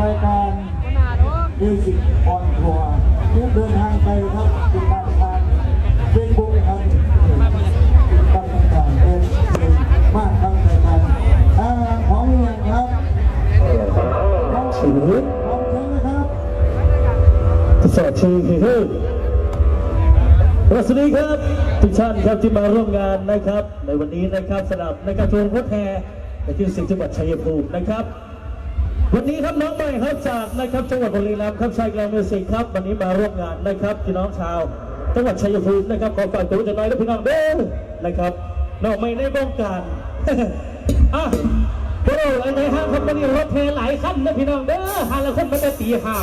รายการมิวสิกออนทัวร์ทุกเดินทางไปครับติดตามทางเฟซบุ๊กครับติดตามต่างๆเป็นมากครับรายการอ่าของเรียนครับน้องถือของเชิญนะครับสวัสดีคือสวัสดีครับทุกท่านครับที่มาร่วมงานนะครับ ในวันนี้นะครับสำหรับในการชมรถแห่ในที่สิงห์จังหวัดชัยภูมินะครับ วันนี้ครับน้องใหม่ครับจากนะครับจังหวัดบุรีรัมย์ครับชายแกลงมิวสิกครับวันนี้มาร่วมงานนะครับพี่น้องชาวจังหวัดชัยภูมินะครับขอฝากตัวจะน้อยและพี่น้องเด้อนะครับน้องไม่ได้บ้องการอะพวกเราอะไรฮะครับวันนี้รถเทหลายขั้นนะพี่น้องเด้อฮาละคนมันจะตีห่า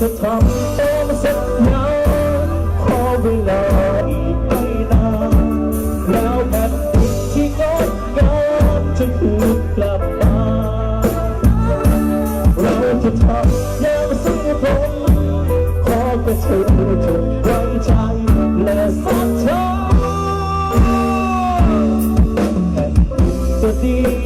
จะทำตามสัญญาขอเวลาอีกไม่นานแล้วแผ่นดินที่งดงามจะคืนกลับมาเราจะทำอย่างซื่อตรงขอกระเชิญจงไว้ใจและศรัทธาจะดีในไม่